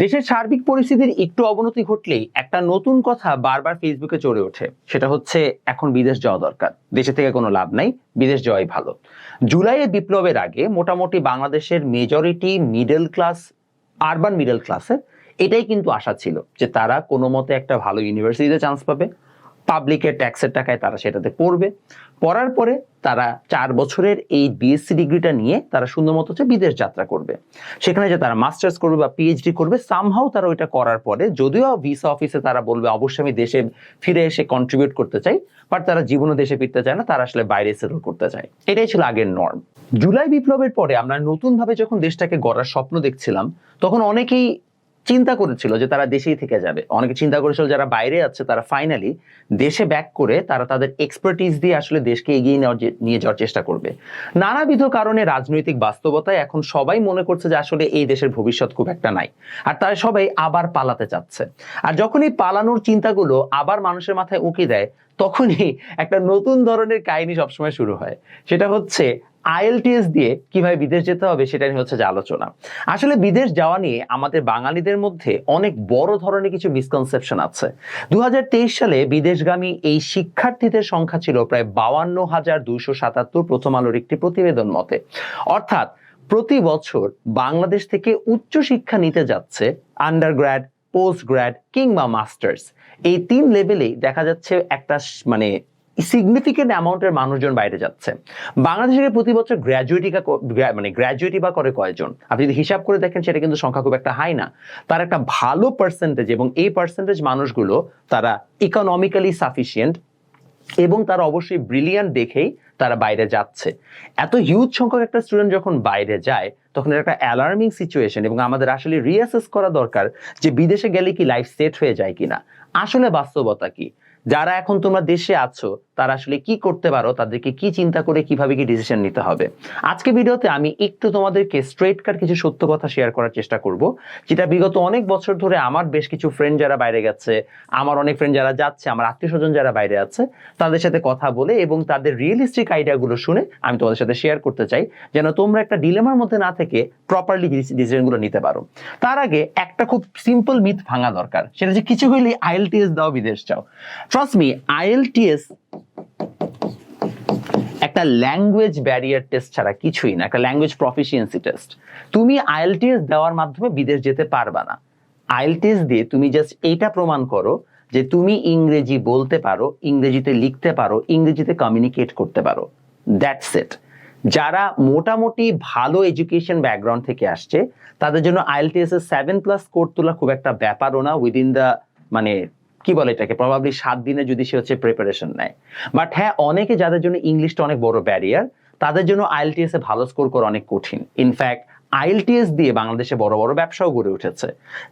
দেশের সার্বিক পরিস্থিতির একটু অবনতি ঘটলেই একটা নতুন কথা বারবার ফেসবুকে চড়ে ওঠে। সেটা হচ্ছে, এখন বিদেশ যাওয়া দরকার। দেশে থেকে কোনো লাভ নাই, বিদেশ যাওয়াই ভালো। জুলাইয়ের বিপ্লবের আগে মোটামুটি বাংলাদেশের majority middle class urban middle ক্লাসের এটাই কিন্তু আশা ছিল যে তারা কোনো মতে একটা ভালো ইউনিভার্সিটিতে চান্স পাবে। পাবলিকের ট্যাক্সের টাকায় তারা সেটাতে পড়বে পড়ার পরে তারা চার বছরের এই বিএসসি ডিগ্রিটা নিয়ে তারা সুন্দর মতো হচ্ছে বিদেশ যাত্রা করবে। সেখানে যে তারা মাস্টার্স করবে বা পিএইচডি করবে সামহাও তারা ওইটা করার পরে যদিও ভিসা অফিসে তারা বলবে, অবশ্যই আমি দেশে ফিরে এসে কন্ট্রিবিউট করতে চাই। বাট তারা জীবনে দেশে ফিরতে চায় না, তারা আসলে বাইরে সেটেল করতে চায়। এটাই ছিল আগের নর্ম জুলাই বিপ্লবের পরে আমরা নতুনভাবে যখন দেশটাকে গড়ার স্বপ্ন দেখছিলাম, তখন অনেকেই চিন্তা করেছিল যে তারা দেশেই থেকে যাবে। অনেকে চিন্তা করেছিল যারা বাইরে আছে, তারা ফাইনালি দেশে ব্যাক করে তারা তাদের এক্সপার্টিস দিয়ে আসলে দেশকে এগিয়ে নেওয়ার নিয়ে যাওয়ার চেষ্টা করবে। নানাবিধ কারণে রাজনৈতিক বাস্তবতায় এখন সবাই মনে করছে যে আসলে এই দেশের ভবিষ্যৎ খুব একটা নাই। আর তারা সবাই আবার পালাতে চাচ্ছে। আর যখন এই পালানোর চিন্তাগুলো আবার মানুষের মাথায় উঁকি দেয়, তখনই একটা নতুন ধরনের কাহিনী সবসময় শুরু হয়। সেটা হচ্ছে আইএলটিএস দিয়ে কীভাবে বিদেশ যেতে হবে সেটা নিয়ে হচ্ছে যে আলোচনা। আসলে বিদেশ যাওয়া নিয়ে আমাদের বাঙালিদের মধ্যে অনেক বড় ধরনের কিছু মিসকনসেপশন আছে। দুই হাজার তেইশ সালে বিদেশগামী এই শিক্ষার্থীদের সংখ্যা ছিল প্রায় বাউান্ন হাজার দুইশো সাতাত্তর প্রথম আলোর একটি প্রতিবেদন মতে। অর্থাৎ প্রতি বছর বাংলাদেশ থেকে উচ্চ শিক্ষা নিতে যাচ্ছে আন্ডার গ্র্যাড পোস্ট গ্র্যাড কিংবা মাস্টার্স এই তিন লেভেলেই দেখা যাচ্ছে একটা মানে সিগনিফিকেন্ট অ্যামাউন্টের মানুষজন বাইরে যাচ্ছে। বাংলাদেশে প্রতি বছর গ্র্যাজুয়েটি মানে গ্র্যাজুয়েটি বা করে কয়জন? আপনি যদি হিসাব করে দেখেন, সেটা কিন্তু সংখ্যা খুব একটা হাই না। তার একটা ভালো পার্সেন্টেজ এবং এই পার্সেন্টেজ মানুষগুলো তারা ইকোনমিক্যালি সাফিসিয়েন্ট এবং তারা অবশ্যই ব্রিলিয়ান্ট দেখেই তারা বাইরে যাচ্ছে। এত হিউজ সংখ্যক একটা স্টুডেন্ট যখন বাইরে যায়, তখন একটা অ্যালার্মিং সিচুয়েশন এবং আমাদের আসলে রিঅ্যাসেস করা দরকার যে বিদেশে গেলে কি লাইফ সেট হয়ে যায় কিনা। আসলে বাস্তবতা কি? যারা এখন তোমরা দেশে আছো, তারা আসলে কি করতে পারো, তাদেরকে কি চিন্তা করে কীভাবে কি ডিসিশন নিতে হবে? আজকে ভিডিওতে আমি একটু তোমাদেরকে স্ট্রেট কার কিছু সত্য কথা শেয়ার করার চেষ্টা করব, যেটা বিগত অনেক বছর ধরে আমার বেশ কিছু ফ্রেন্ড যারা বাইরে গেছে, আমার অনেক ফ্রেন্ড যারা যাচ্ছে, আমার আত্মীয় স্বজন যারা বাইরে আছে, তাদের সাথে কথা বলে এবং তাদের রিয়েলিস্টিক আইডিয়াগুলো শুনে আমি তোমাদের সাথে শেয়ার করতে চাই, যেন তোমরা একটা ডিলেমার মধ্যে না থেকে প্রপারলি ডিসিশনগুলো নিতে পারো। তার আগে একটা খুব সিম্পল মিথ ভাঙা দরকার, সেটা যে কিছু হইলে আইএলটিএস দাও, বিদেশ যাও। ট্রাস্ট মি আইএলটিএস একটা ল্যাঙ্গুয়েজ ব্যারিয়ার টেস্ট ছাড়া কিছুই না, একটা ল্যাঙ্গুয়েজ প্রফিসিয়েন্সি টেস্ট তুমি আইএলটিএস দেওয়ার মাধ্যমে বিদেশ যেতে পারবা না। আইএলটিএস দিয়ে তুমি জাস্ট এইটা প্রমাণ করো যে তুমি ইংরেজি বলতে পারো, ইংরেজিতে লিখতে পারো, ইংরেজিতে কমিউনিকেট করতে পারো। দ্যাটস ইট যারা মোটামুটি ভালো এডুকেশন ব্যাকগ্রাউন্ড থেকে আসছে, তাদের জন্য আইএলটিএস এর সেভেন প্লাস স্কোর তোলা খুব একটা ব্যাপারও না উইদিন দ্য মানে কি বলে এটাকে? প্রবাবলি সাত দিনে যদি সে হচ্ছে প্রিপারেশন নেয়। বাট হ্যাঁ অনেকে যাদের জন্য ইংলিশটা অনেক বড় ব্যারিয়ার তাদের জন্য আইএলটিএস এ ভালো স্কোর করা অনেক কঠিন। ইনফ্যাক্ট আইএলটিএস দিয়ে বাংলাদেশে বড় বড় ব্যবসাও গড়ে উঠেছে।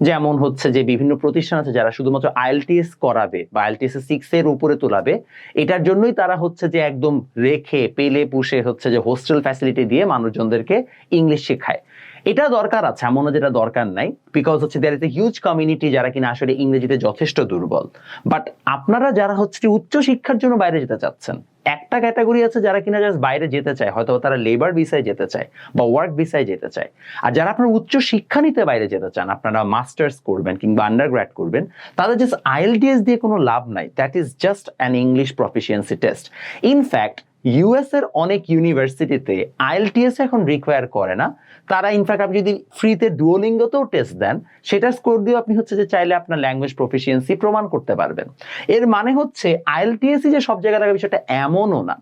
যেমন হচ্ছে যে বিভিন্ন প্রতিষ্ঠান আছে যারা শুধুমাত্র আইএলটিএস করাবে বা আইএলটিএস সিক্স এর উপরে তোলাবে, এটার জন্যই তারা হচ্ছে যে একদম রেখে, পেলে পুষে হচ্ছে যে হোস্টেল ফ্যাসিলিটি দিয়ে মানুষজনদেরকে ইংলিশ শেখায়। এটা দরকার আছে এমন যেটা দরকার নাই বিকজ হচ্ছে there is a huge community যারা কিনা আসলে ইংরেজিতে যথেষ্ট দুর্বল। বাট আপনারা যারা হচ্ছে উচ্চ শিক্ষার জন্য বাইরে যেতে চাচ্ছেন, একটা ক্যাটাগরি আছে যারা কিনা জাস্ট বাইরে যেতে চায়, হয়তো তারা লেবার ভিসায় যেতে চায় বা ওয়ার্ক ভিসায় যেতে চায়। আর যারা আপনারা উচ্চ শিক্ষা নিতে বাইরে যেতে চান, আপনারা মাস্টার্স করবেন কিংবা আন্ডার করবেন, তাদের জাস্ট আইএলটিএস দিয়ে কোনো লাভ নাই that is just an English proficiency test in fact US এর অনেক ইউনিভার্সিটিতে আইএলটিএস এখন রিকোয়ার করে না। তারা ইনফ্যাক্ট আপনি যদি ফ্রিতে ডুওলিঙ্গতেও টেস্ট দেন, সেটা স্কোর দিয়ে আপনি হচ্ছে যে চাইলে আপনার ল্যাঙ্গুয়েজ প্রফিসিয়েন্সি প্রমাণ করতে পারবেন। এর মানে হচ্ছে আইএলটিএসই যে সব জায়গায় থাকবে বিষয়টা এমনও না।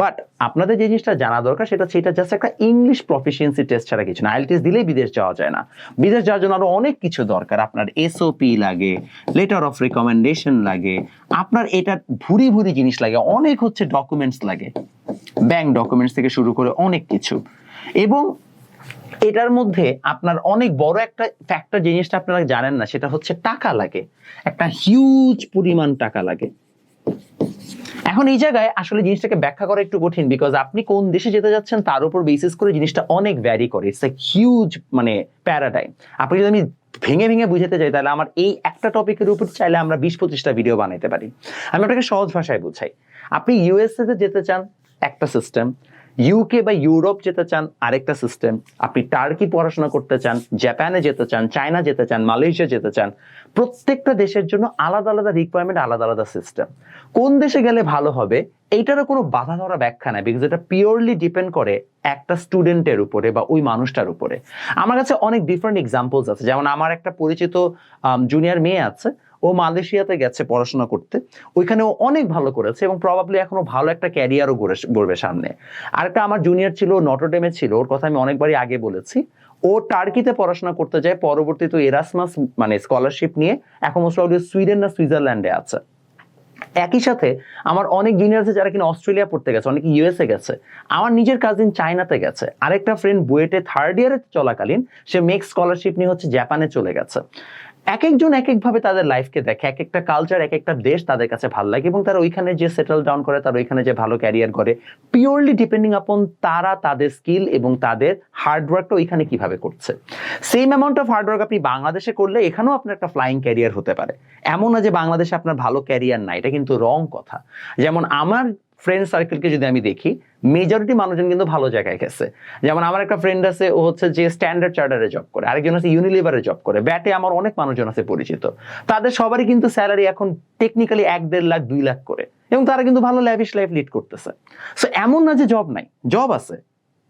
বাট আপনাদের যে জিনিসটা জানা দরকার, সেটা হচ্ছে এটা জাস্ট একটা ইংলিশ প্রফিসিয়েন্সি টেস্ট ছাড়া কিছু না। আইএলটিএস দিলেই বিদেশ যাওয়া যায় না। বিদেশ যাওয়ার জন্য আরও অনেক কিছু দরকার। আপনার এসওপি লাগে লেটার অফ রিকমেন্ডেশন লাগে আপনার এটা ভুরি ভুরি জিনিস লাগে, অনেক হচ্ছে ডকুমেন্টস লাগে ব্যাংক ডকুমেন্টস থেকে শুরু করে অনেক কিছু। এবং এটার মধ্যে আপনার অনেক বড় একটা ফ্যাক্টর জিনিসটা আপনারা জানেন না, সেটা হচ্ছে টাকা লাগে। একটা হিউজ পরিমাণ টাকা লাগে। এখন এই জায়গায় আসলে জিনিসটাকে ব্যাখ্যা করা একটু কঠিন বিকজ আপনি কোন দেশে যেতে যাচ্ছেন, তার উপর বেসিস করে জিনিসটা অনেক ভ্যারি করে। ইটস এ হিউজ মানে প্যারাডাইম আপনি যদি আমি ভেঙে ভেঙে বুঝাতে চাই, তাহলে আমার এই একটা টপিকের উপর চাইলে আমরা বিশ পঁচিশটা ভিডিও বানাইতে পারি। আমি আপনাকে সহজ ভাষায় বুঝাই। আপনি ইউএসএ তে যেতে চান, একটা সিস্টেম ইউকে বা ইউরোপ যেতে চান, আরেকটা সিস্টেম আপনি টার্কি পড়াশোনা করতে চান জাপানে যেতে চান চায়না যেতে চান মালয়েশিয়া যেতে চান, প্রত্যেকটা দেশের জন্য আলাদা আলাদা রিকোয়ারমেন্ট আলাদা আলাদা সিস্টেম কোন দেশে গেলে ভালো হবে, এইটারও কোনো বাধা ধরা ব্যাখ্যা নাই বিকজ এটা পিওরলি ডিপেন্ড করে একটা স্টুডেন্টের উপরে বা ওই মানুষটার উপরে। আমার কাছে অনেক ডিফারেন্ট এক্সাম্পলস আছে। যেমন আমার একটা পরিচিত জুনিয়র মেয়ে আছে ও মালয়েশিয়াতে গেছে পড়াশোনা করতে। ওইখানে ও অনেক ভালো করেছে এবং প্রবাবলি এখনও ভালো একটা ক্যারিয়ারও গড়বে সামনে। আরেকটা আমার জুনিয়র ছিল নটরডেমে ছিল, ওর কথা আমি অনেকবারই আগে বলেছি। ও টার্কিতে পড়াশোনা করতে যায়, পরবর্তীতে এরাসমাস মানে স্কলারশিপ নিয়ে, এখন মোস্ট সুইডেন না সুইজারল্যান্ডে আছে। একই সাথে আমার অনেক জুনিয়র আছে যারা কিনা অস্ট্রেলিয়া পড়তে গেছে, অনেকে ইউএসএ গেছে। আমার নিজের কাজিন চায়নাতে গেছে। আরেকটা ফ্রেন্ড বুয়েটে থার্ড ইয়ারে চলাকালীন, সে মেক স্কলারশিপ নিয়ে হচ্ছে জাপানে চলে গেছে। এক একজন এক একভাবে তাদের লাইফকে দেখে এক একটা কালচার এক একটা দেশ তাদের কাছে ভালো লাগে এবং তারা ওইখানে যে সেটেল ডাউন করে, তারা ওইখানে যে ভালো ক্যারিয়ার করে পিওরলি ডিপেন্ডিং আপন তারা তাদের স্কিল এবং তাদের হার্ডওয়ার্কটা ওইখানে কীভাবে করছে। সেম অ্যামাউন্ট অফ হার্ডওয়ার্ক আপনি বাংলাদেশে করলে এখানেও আপনার একটা ফ্লাইং ক্যারিয়ার হতে পারে। এমন না যে বাংলাদেশে আপনার ভালো ক্যারিয়ার নাই, এটা কিন্তু রং কথা। যেমন আমার ফ্রেন্ড সার্কেলকে যদি আমি দেখি মেজরিটি মানুষজন কিন্তু ভালো জায়গায় গেছে। যেমন আমার একটা ফ্রেন্ড আছে, ও হচ্ছে যে স্ট্যান্ডার্ড চার্টারে জব করে, আরেকজন আছে ইউনিলিভারে জব করে। ব্যাটে আমার অনেক মানুষজন আছে পরিচিত। তাদের সবারই কিন্তু স্যালারি এখন টেকনিক্যালি এক দেড় লাখ, দুই লাখ করে। এবং তারা কিন্তু ভালো ল্যাভিশ লাইফ লিড করতেছে। সো এমন না যে জব নাই জব আছে।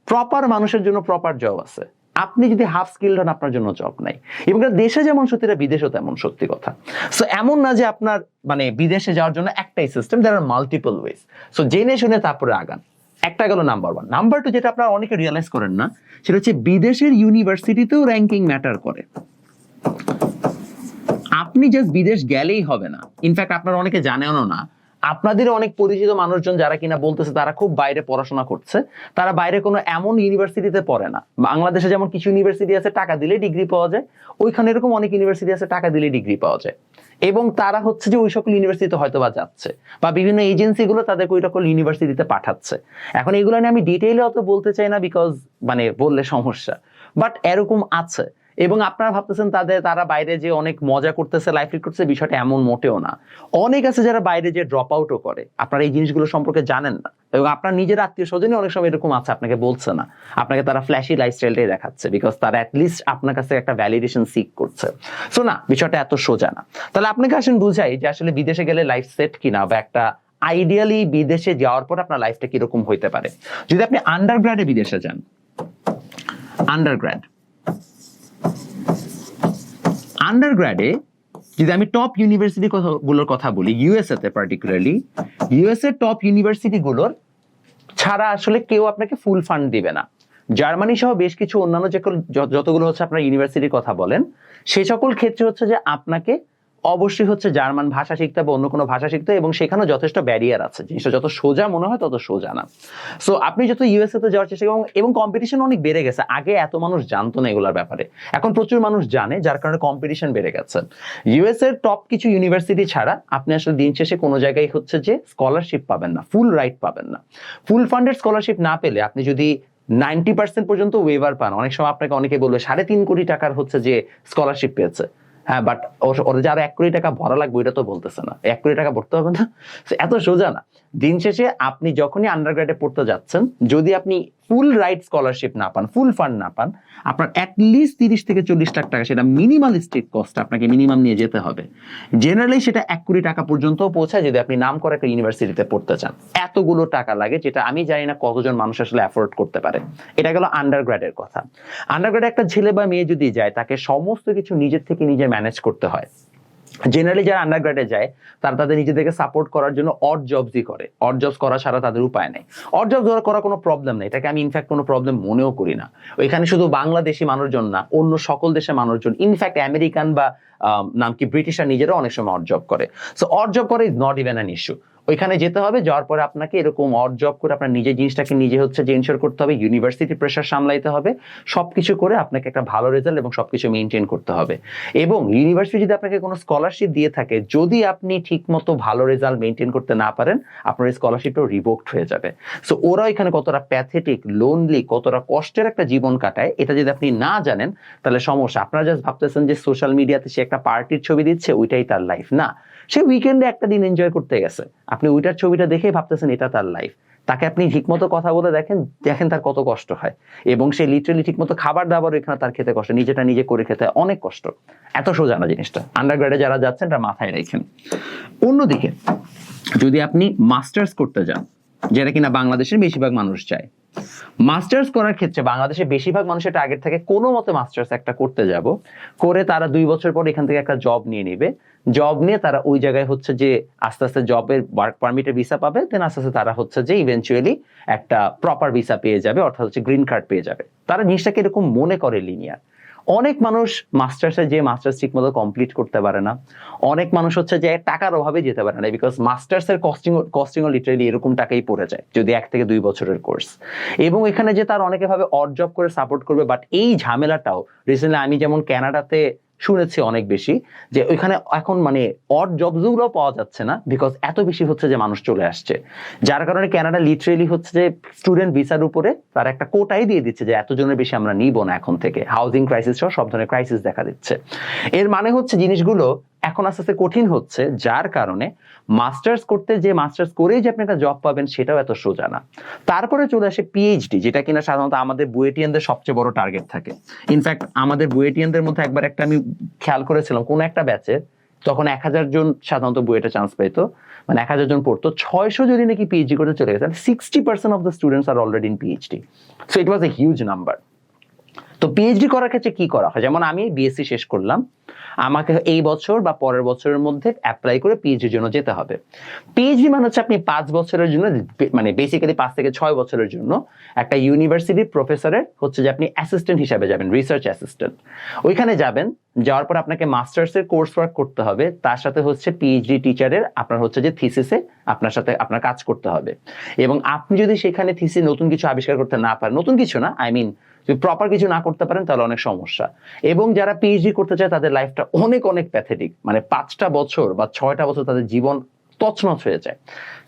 প্রপার মানুষের জন্য প্রপার জব আছে। আপনি যদি হাফ স্কিল্ড হন, আপনার জন্য জব নাই। এবং দেশে যেমন সত্যিটা বিদেশেও তেমন সত্যি কথা। সো এমন না যে আপনার মানে বিদেশে যাওয়ার জন্য একটাই system there are multiple ways so জেনে শুনে তারপরে আগান। একটা গেল নাম্বার ওয়ান নাম্বার টু যেটা আপনারা অনেকে রিয়েলাইজ করেন না, সেটা হচ্ছে বিদেশের ইউনিভার্সিটিতেও র্যাঙ্কিং ম্যাটার করে। আপনি জাস্ট বিদেশ গেলেই হবে না। ইনফ্যাক্ট আপনারা অনেকে জানেনও না আপনাদের অনেক পরিচিত মানুষজন যারা কিনা বলতেছে তারা খুব বাইরে পড়াশোনা করছে, তারা বাইরে কোনো এমন ইউনিভার্সিটিতে পড়ে না। বাংলাদেশে যেমন কিছু ইউনিভার্সিটি আছে টাকা দিলে ডিগ্রি পাওয়া যায়, ওইখানে এরকম অনেক ইউনিভার্সিটি আছে টাকা দিলে ডিগ্রি পাওয়া যায়। এবং তারা হচ্ছে যে ওই সকল ইউনিভার্সিটিতে হয়তো বা যাচ্ছে বা বিভিন্ন এজেন্সিগুলো তাদেরকে ওই সকল ইউনিভার্সিটিতে পাঠাচ্ছে। এখন এগুলো নিয়ে আমি ডিটেইলে অত বলতে চাই না বিকজ মানে বললে সমস্যা। বাট এরকম আছে। এবং আপনারা ভাবতেছেন তাদের, তারা বাইরে যে অনেক মজা করতেছে লাইফ লিড করতেছে, বিষয়টা এমন মোটেও না। অনেক আছে যারা বাইরে যে ড্রপ আউটও করে। আপনারা এই জিনিসগুলো সম্পর্কে জানেন না। এবং আপনার নিজের আত্মীয় স্বজনই অনেক সময় এরকম আছে, আপনাকে বলছে না। আপনাকে তারা ফ্ল্যাশি লাইফস্টাইলটাই দেখাচ্ছে বিকজ তারা অ্যাটলিস্ট আপনার কাছে একটা ভ্যালিডেশন সিক করছে। সো না, বিষয়টা এত সোজা না। তাহলে আপনাকে আসেন বুঝাই যে আসলে বিদেশে গেলে লাইফ সেট কিনা বা একটা আইডিয়ালি বিদেশে যাওয়ার পর আপনার লাইফটা কীরকম হইতে পারে। যদি আপনি আন্ডার গ্রাডে বিদেশে যান আন্ডার গ্র্যাড আন্ডার গ্র্যাডে যদি আমি টপ ইউনিভার্সিটি গুলোর কথা বলি ইউএসএতে পার্টিকুলারলি ইউএসএ টপ ইউনিভার্সিটি গুলোর ছাড়া আসলে কেউ আপনাকে ফুল ফান্ড দিবে না। জার্মানি সহ বেশ কিছু অন্যান্য যে যতগুলো হচ্ছে আপনার ইউনিভার্সিটির কথা বলেন, সে সকল ক্ষেত্রে হচ্ছে যে আপনাকে অবশ্যই হচ্ছে জার্মান ভাষা শিখতে হবে, অন্য কোনো ভাষা শিখতে এবং সেখানেও যথেষ্ট ব্যারিয়ার আছে। জিনিসটা যত সোজা মনে হয় তত সোজা না। সো আপনি যত ইউএসএ তে যাওয়ার চেষ্টা এবং এবং কম্পিটিশন অনেক বেড়ে গেছে। আগে এত মানুষ জানতো না এগুলোর ব্যাপারে। এখন প্রচুর মানুষ জানে, যার কারণে কম্পিটিশন বেড়ে গেছে। ইউএস এর টপ কিছু ইউনিভার্সিটি ছাড়া আপনি আসলে দিন শেষে কোনো জায়গায় হচ্ছে যে স্কলারশিপ পাবেন না ফুল রাইট পাবেন না। ফুল ফান্ডেড স্কলারশিপ না পেলে আপনি যদি নাইনটি পার্সেন্ট পর্যন্ত ওয়েভার পান, অনেক সময় আপনাকে অনেকে বলবে সাড়ে তিন কোটি টাকার হচ্ছে যে স্কলারশিপ পেয়েছে। হ্যাঁ বাট ওদের যে আরও এক কোটি টাকা ভরা লাগবে, ওইটা তো বলতেছে না। এক কোটি টাকা ভরতে হবে না। এত সোজা না। দিন শেষে আপনি যখনই আন্ডারগ্রেডে পড়তে যাচ্ছেন, যদি আপনি ফুল রাইট স্কলারশিপ না পান ফুল ফান্ড না পান, আপনার অ্যাটলিস্ট তিরিশ থেকে চল্লিশ লাখ টাকা সেটা মিনিমালিস্টিক কস্ট আপনাকে মিনিমাম নিয়ে যেতে হবে। জেনারেলি সেটা এক কোটি টাকা পর্যন্ত পৌঁছায় যদি আপনি নাম করে একটা ইউনিভার্সিটিতে পড়তে চান। এতগুলো টাকা লাগে যেটা আমি জানি না কতজন মানুষ আসলে অ্যাফোর্ড করতে পারে। এটা গেল আন্ডারগ্রেডের কথা। আন্ডারগ্রেডে একটা ছেলে বা মেয়ে যদি যায়, তাকে সমস্ত কিছু নিজের থেকে নিজে ম্যানেজ করতে হয়। জেনারেলি যারা আন্ডারগ্রেডে যায়, তারা তাদের নিজেদেরকে সাপোর্ট করার জন্য অড জবসই করে। অড জবস করা ছাড়া তাদের উপায় নেই। অড জবস করা কোনো প্রবলেম নেই। এটাকে আমি ইনফ্যাক্ট কোনো প্রবলেম মনেও করি না। ওইখানে শুধু বাংলাদেশি মানুষজন না, অন্য সকল দেশের মানুষজন ইনফ্যাক্ট আমেরিকান বা নাম কি ব্রিটিশরা নিজেরাও অনেক সময় অড জব করে। সো অড জব করে is not even an issue ওইখানে যেতে হবে, যাওয়ার পরে আপনাকে এরকম অড জব করে আপনার নিজের জিনিসটাকে নিজে হচ্ছে যে ইনশোর করতে হবে ইউনিভার্সিটি প্রেশার সামলাইতে হবে, সবকিছু করে আপনাকে একটা ভালো রেজাল্ট এবং সবকিছু মেনটেন করতে হবে। এবং ইউনিভার্সিটি যদি আপনাকে কোনো স্কলারশিপ দিয়ে থাকে, যদি আপনি ঠিকমতো ভালো রেজাল্ট মেনটেন করতে না পারেন, আপনার এই স্কলারশিপটাও রিভোক্ট হয়ে যাবে। সো ওরা এখানে কতটা প্যাথেটিক লোনলি কতটা কষ্টের একটা জীবন কাটায়, এটা যদি আপনি না জানেন, তাহলে সমস্যা। আপনারা জাস্ট ভাবতেছেন যে সোশ্যাল মিডিয়াতে সে একটা পার্টির ছবি দিচ্ছে, ওইটাই তার লাইফ না, সে উইকেন্ডে একটা দিন এনজয় করতে গেছে। আপনি ওইটার ছবিটা দেখেই ভাবতেছেন এটা তার লাইফ তাকে আপনি ঠিকমতো কথা বলে দেখেন দেখেন তার কত কষ্ট হয়। এবং সে লিটারালি ঠিকমতো খাবার দাবার এখানে তার খেতে কষ্ট নিজেটা নিজে করে খেতে অনেক কষ্ট। এত সোজা না জিনিসটা। আন্ডারগ্রেডে যারা যাচ্ছেন, তার মাথায় রেখেন। অন্যদিকে, যদি আপনি মাস্টার্স করতে যান, যেটা কিনা বাংলাদেশের বেশিরভাগ মানুষ চায় মাস্টার্স করার ক্ষেত্রে বাংলাদেশে বেশিরভাগ মানুষের টার্গেট থাকে কোনো মতে মাস্টার্স একটা করতে যাব। করে তারা দুই বছর পর এখান থেকে একটা জব নিয়ে নেবে। জব নিয়ে তারা ওই জায়গায় হচ্ছে যে আস্তে আস্তে জবের ওয়ার্ক পারমিটের ভিসা পাবে দেন আস্তে আস্তে তারা হচ্ছে যে ইভেনচুয়ালি একটা প্রপার ভিসা পেয়ে যাবে, অর্থাৎ হচ্ছে গ্রিন কার্ড পেয়ে যাবে। তারা জিনিসটাকে এরকম মনে করে লিনিয়ার অনেক মানুষ মাস্টার্সে যে মাস্টার্স ঠিক মতো কমপ্লিট করতে পারে না। অনেক মানুষ হচ্ছে যে টাকার অভাবে যেতে পারে না বিকজ মাস্টার্স এর কস্টিং কস্টিং লিটারেলি এরকম টাকাই পড়ে যায়, যদি এক থেকে দুই বছরের কোর্স এবং এখানে যে তার অনেকে ভাবে অড জব করে সাপোর্ট করবে বাট এই ঝামেলাটাও রিসেন্টলি আমি যেমন কানাডাতে শুনেছি অনেক বেশি যে ওইখানে এখন মানে অড জবসগুলো পাওয়া যাচ্ছে না বিকজ এত বেশি হচ্ছে যে মানুষ চলে আসছে। যার কারণে ক্যানাডা লিটারেলি হচ্ছে যে স্টুডেন্ট ভিসার উপরে তার একটা কোটাই দিয়ে দিচ্ছে যে এতজনের বেশি আমরা নিব না এখন থেকে। হাউজিং ক্রাইসিস সহ সব ধরনের ক্রাইসিস দেখা দিচ্ছে। এর মানে হচ্ছে জিনিসগুলো এখন আস্তে আস্তে কঠিন হচ্ছে, যার কারণে মাস্টার্স করতে যে মাস্টার্স করেই যে আপনি একটা জব পাবেন সেটাও এত সোজা না। তারপরে চলে আসে পিএইচডি যেটা কিনা সাধারণত আমাদের বুয়েটিয়ানদের সবচেয়ে বড় টার্গেট থাকে। ইনফ্যাক্ট আমাদের বুয়েটিয়ানদের মধ্যে একবার একটা আমি খেয়াল করেছিলাম, কোন একটা ব্যাচে তখন এক হাজার জন সাধারণত বুয়েটে চান্স পেতো মানে এক হাজার জন পড়তো, ছয়শো যদি নাকি পিএইচডি করতে চলে গেছে sixty percent of the students are already in PhD so it was a huge number তো পিএইচডি করার ক্ষেত্রে কি করা হয়? যেমন আমি বিএসসি শেষ করলাম, আমাকে এই বছর বা পরের বছরের মধ্যে অ্যাপ্লাই করে পিএইচডির জন্য যেতে হবে। পিএইচডি মানে হচ্ছে আপনি পাঁচ বছরের জন্য মানে বেসিক্যালি পাঁচ থেকে ছয় বছরের জন্য একটা ইউনিভার্সিটির প্রফেসরের হচ্ছে যে আপনি অ্যাসিস্ট্যান্ট হিসাবে যাবেন রিসার্চ অ্যাসিস্ট্যান্ট ওইখানে যাবেন, যাওয়ার পর আপনাকে মাস্টার্সের কোর্স ওয়ার্ক করতে হবে। তার সাথে হচ্ছে পিএইচডি টিচারের আপনার হচ্ছে যে থিসিসে আপনার সাথে আপনার কাজ করতে হবে। এবং আপনি যদি সেখানে থিসি নতুন কিছু আবিষ্কার করতে না পারেন, নতুন কিছু না, আই মিন যদি প্রপার কিছু না করতে পারেন, তাহলে অনেক সমস্যা। এবং যারা পিএইচডি করতে চায়, তাদের লাইফটা অনেক অনেক প্যাথেটিক মানে পাঁচটা বছর বা ছয়টা বছর তাদের জীবন তছনছ হয়ে যায়।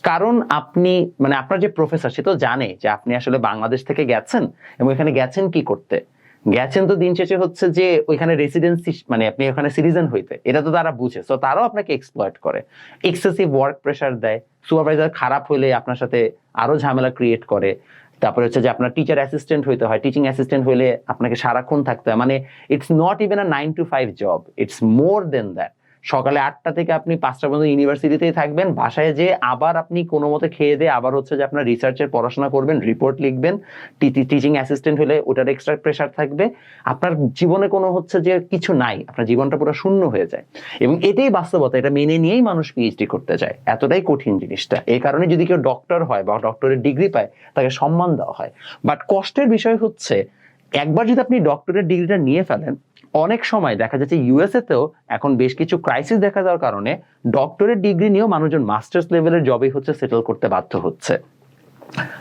কারণ আপনি মানে আপনার যে প্রফেসর সে তো জানে যে আপনি আসলে বাংলাদেশ থেকে গেছেন এবং এখানে গেছেন কি করতে। গেছেন তো দিন শেষে হচ্ছে যে ওইখানে রেসিডেন্সি মানে আপনি ওখানে সিটিজেন হইতে। এটা তো তারা বুঝে। তো তারাও আপনাকে এক্সপ্লয়েট করে। এক্সেসিভ ওয়ার্ক প্রেশার দেয়। সুপারভাইজার খারাপ হলে আপনার সাথে আরও ঝামেলা ক্রিয়েট করে। তারপরে হচ্ছে যে আপনার টিচার অ্যাসিস্ট্যান্ট হইতে হয়। টিচিং অ্যাসিস্ট্যান্ট হলে আপনাকে সারাক্ষণ থাকতে হয়। মানে it's not even a nine to five job it's more than that সকালে আটটা থেকে আপনি পাঁচটা পর্যন্ত ইউনিভার্সিটিতেই থাকবেন। বাসায় যে আবার আপনি কোনো মতে খেয়ে দিয়ে আবার হচ্ছে যে আপনার রিসার্চের পড়াশোনা করবেন রিপোর্ট লিখবেন টিচিং অ্যাসিস্ট্যান্ট হলে ওটার এক্সট্রা প্রেশার থাকবে। আপনার জীবনে কোনো হচ্ছে যে কিছু নাই, আপনার জীবনটা পুরো শূন্য হয়ে যায়। এবং এটাই বাস্তবতা, এটা মেনে নিয়েই মানুষ পিএইচডি করতে যায়। এতটাই কঠিন জিনিসটা। এই কারণে যদি কেউ ডক্টর হয় বা ডক্টরের ডিগ্রি পায়, তাকে সম্মান দেওয়া হয়। বাট কষ্টের বিষয় হচ্ছে, একবার যদি আপনি ডক্টরের ডিগ্রিটা নিয়ে ফেলেন অনেক সময় দেখা যাচ্ছে ইউএসএ তেও এখন বেশ কিছু ক্রাইসিস দেখা যাওয়ার কারণে ডক্টরের ডিগ্রি নিয়েও মানুষজন মাস্টার্স লেভেলের জবেই হচ্ছে সেটেল করতে বাধ্য হচ্ছে।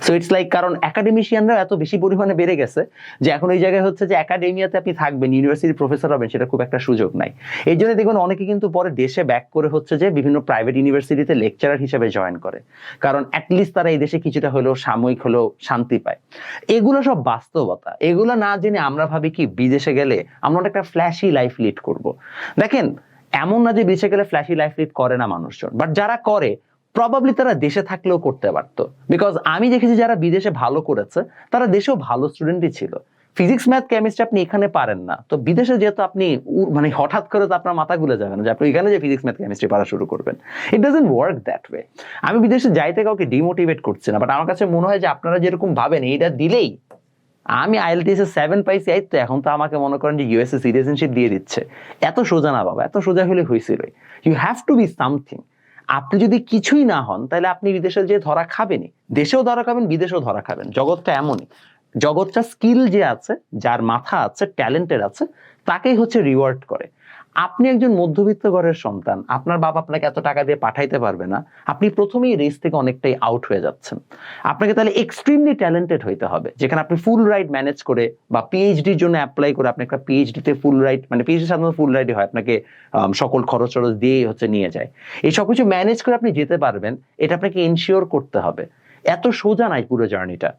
সো ইটস লাইক কারণ একাডেমিশিয়ানরা এত বেশি পরিমাণে বেড়ে গেছে যে এখন এই জায়গায় হচ্ছে যে একাডেমিয়াতে আপনি থাকবেন ইউনিভার্সিটির প্রফেসর হবেন, সেটা খুব একটা সুযোগ নাই। এই জন্য দেখুন, অনেকে কিন্তু পরে দেশে ব্যাক করে হচ্ছে যে বিভিন্ন প্রাইভেট ইউনিভার্সিটিতে লেকচারার হিসেবে জয়েন করে। কারণ অ্যাটলিস্ট তারা এই দেশে কিছুটা হলেও সাময়িক হলেও শান্তি পায়। এগুলো সব বাস্তবতা। এগুলো না জেনে আমরা ভাবি কি, বিদেশে গেলে আমরা অনেকটা ফ্ল্যাশি লাইফ লিড করব। দেখেন, এমন না যে বিদেশে গেলে ফ্ল্যাশি লাইফ লিড করে না মানুষজন বাট যারা করে প্রবাবলি তারা দেশে থাকলেও করতে পারতো। বিকজ আমি দেখেছি যারা বিদেশে ভালো করেছে, তারা দেশেও ভালো স্টুডেন্টই ছিল। ফিজিক্স ম্যাথ কেমিস্ট্রি আপনি এখানে পারেন না। তো বিদেশে যেহেতু আপনি মানে হঠাৎ করে তো আপনার মাথা গুলে যাবে না যে আপনি এখানে যে ফিজিক্স ম্যাথ কেমিস্ট্রি পড়া শুরু করবেন। It doesn't work that way আমি বিদেশে যাইতে কাউকে ডিমোটিভেট করছি না বাট আমার কাছে মনে হয় যে আপনারা যেরকম ভাবেন, এইটা দিলেই আমি আইএলটিএস এ সেভেন পাইছি, এই তো এখন তো আমাকে মনে করেন যে ইউএসএ সিটিজেনশিপ দিয়ে দিচ্ছে। এত সোজা না বাবা, এত সোজা হলে হয়েছিল you have to be something আপনি যদি কিছুই না হন, তাহলে আপনি বিদেশে যে ধরা খাবেনই। দেশেও ধরা খাবেন, বিদেশেও ধরা খাবেন। জগৎটা এমনই। জগৎটা স্কিল যে আছে, যার মাথা আছে ট্যালেন্টেড আছে, তাকেই হচ্ছে রিওয়ার্ড করে। আপনি একজন মধ্যবিত্ত ঘরের সন্তান, আপনার বাবা আপনাকে এত টাকা দিয়ে পাঠাইতে পারবে না, আপনি প্রথমেই রেস থেকে অনেকটাই আউট হয়ে যাচ্ছেন। আপনাকে তাহলে এক্সট্রিমলি ট্যালেন্টেড হইতে হবে, যেখানে আপনি ফুল রাইট ম্যানেজ করে বা পিএইচডির জন্য অ্যাপ্লাই করে আপনি একটা পিএইচডিতে ফুল রাইট মানে পিএইচডি সাধারণত ফুল রাইটই হয়, আপনাকে সকল খরচ টরচ দিয়েই হচ্ছে নিয়ে যায়। এই সব কিছু ম্যানেজ করে আপনি যেতে পারবেন, এটা আপনাকে এনশিওর করতে হবে। এত সোজা নাই পুরো জার্নিটা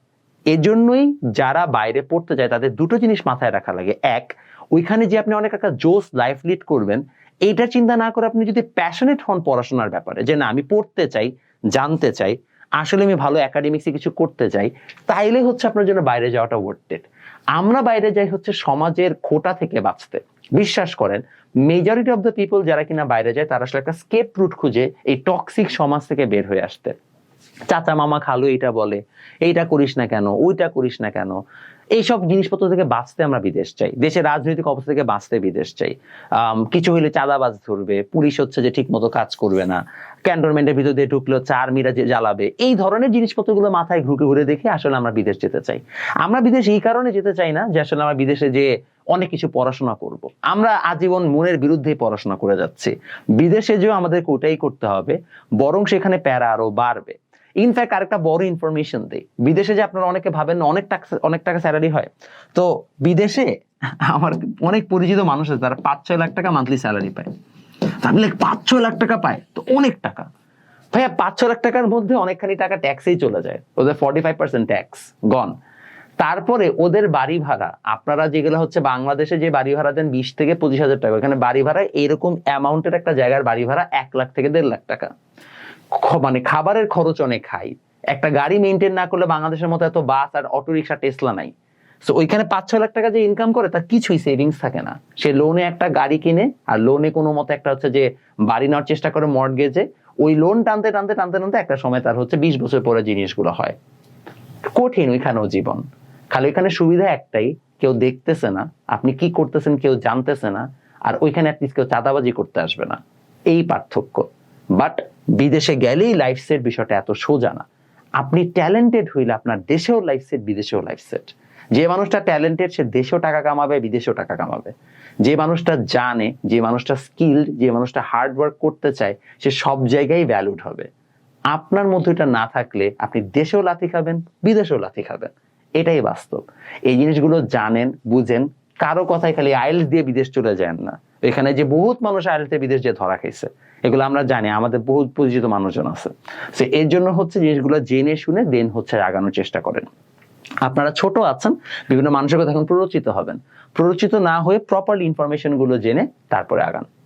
এজন্যই যারা বাইরে পড়তে যায়, তাদের দুটো জিনিস মাথায় রাখা লাগে। এক ওইখানে যে আপনি অনেক একটা জোস লাইফ লিড করবেন, এইটা চিন্তা না করে আপনি যদি প্যাশনেট হন পড়াশোনার ব্যাপারে, যে না, আমি পড়তে চাই, জানতে চাই, আসলে আমি ভালো একাডেমিক্সে কিছু করতে চাই, তাইলে হচ্ছে আপনার জন্য বাইরে যাওয়াটা ওয়ার্থেড আমরা বাইরে যাই হচ্ছে সমাজের খোটা থেকে বাঁচতে। বিশ্বাস করেন মেজরিটি অফ দ্য পিপল যারা কিনা বাইরে যায়, তারা আসলে একটা স্কেপ রুট খুঁজে এই টক্সিক সমাজ থেকে বের হয়ে আসতে। চাচা মামা খালু এইটা বলে, এইটা করিস না কেন, ওইটা করিস না কেন এইসব জিনিসপত্র থেকে বাঁচতে আমরা বিদেশ চাই। দেশের রাজনৈতিক অবস্থা থেকে বাঁচতে বিদেশ চাই। কিছু হইলে চাঁদাবাজ ধরবে, পুলিশ হচ্ছে যে ঠিক মতো কাজ করবে না, ক্যান্টনমেন্টের ভিতর দিয়ে ঢুকলেও চার মিরা যে জ্বালাবে, এই ধরনের জিনিসপত্রগুলো মাথায় ঘুরে ঘুরে দেখে আসলে আমরা বিদেশ যেতে চাই। আমরা বিদেশ এই কারণে যেতে চাই না যে আসলে আমরা বিদেশে যে অনেক কিছু পড়াশোনা করব। আমরা আজীবন মনের বিরুদ্ধেই পড়াশোনা করে যাচ্ছি। বিদেশে যেও আমাদেরকে ওটাই করতে হবে, বরং সেখানে প্যারা আরও বাড়বে। ইনফ্যাক্ট আরেকটা বড় ইনফরমেশন দেই। বিদেশে যে আপনারা অনেকে ভাবেন অনেক টাকা অনেক টাকা স্যালারি হয়। তো বিদেশে আমার অনেক পরিচিত মানুষ আছে তারা পাঁচ ছয় লাখ টাকা মান্থলি স্যালারি পায়। আমি like, পাঁচ ছয় লাখ টাকা পায় তো অনেক টাকা। ভাইয়া পাঁচ ছ লাখ টাকার মধ্যে অনেকখানি টাকা ট্যাক্সেই চলে যায়। ওদের forty five percent tax gone তারপরে ওদের বাড়ি ভাড়া আপনারা যেগুলো হচ্ছে বাংলাদেশে যে বাড়ি ভাড়া দেন বিশ থেকে পঁচিশ হাজার টাকা এখানে বাড়ি ভাড়া এরকম অ্যামাউন্টের একটা জায়গার বাড়ি ভাড়া এক লাখ থেকে দেড় লাখ টাকা। মানে খাবারের খরচ অনেক হাই একটা গাড়ি মেনটেন না করলে বাংলাদেশের মতো এত বাস আর অটো রিক্সা টেসলা নাই। সো ওইখানে পাঁচ ছয় লাখ টাকা যে ইনকাম করে, তার কিছুই সেভিংস থাকে না। সে লোনে একটা গাড়ি কিনে, আর লোনে কোনো মতো একটা হচ্ছে যে বাড়ি নেওয়ার চেষ্টা করে মর্টগেজে ওই লোন টানতে টানতে টানতে টানতে একটা সময় তার হচ্ছে বিশ বছর পরে জিনিসগুলো হয়। কঠিন ওইখানেও জীবন। খালি ওইখানে সুবিধা একটাই, কেউ দেখতেছে না, আপনি কি করতেছেন কেউ জানতেছে না, আর ওইখানে কেউ চাঁদাবাজি করতে আসবে না। এই পার্থক্য। বাট বিদেশে গেলেই লাইফ সেট বিষয়টা এত সোজা না। আপনি ট্যালেন্টেড হইলে আপনার দেশেও লাইফ সেট বিদেশেও লাইফ সেট যে মানুষটা ট্যালেন্টেড সে দেশেও টাকা কামাবে, বিদেশেও টাকা কামাবে। যে মানুষটা জানে, যে মানুষটা স্কিল্ড যে মানুষটা হার্ড ওয়ার্ক করতে চায়, সে সব জায়গায় ভ্যালুড হবে। আপনার মধ্যে এটা না থাকলে আপনি দেশেও লাথি খাবেন, বিদেশেও লাথি খাবেন। এটাই বাস্তব। এই জিনিসগুলো জানেন, বুঝেন, কারও কথায় খালি আইএলস দিয়ে বিদেশ চলে যান না। এখানে যে বহুত মানুষ দিয়ে বিদেশ যে ধরা খাইছে। এগুলো আমরা জানি, আমাদের বহু পরিচিত মানুষজন আছে। সে এর জন্য হচ্ছে জিনিসগুলো জেনে শুনে দেন হচ্ছে আগানোর চেষ্টা করেন। আপনারা ছোট আছেন, বিভিন্ন মানুষের কথা এখন প্ররোচিত হবেন। প্ররোচিত না হয়ে প্রপারলি ইনফরমেশনগুলো জেনে তারপরে আগান।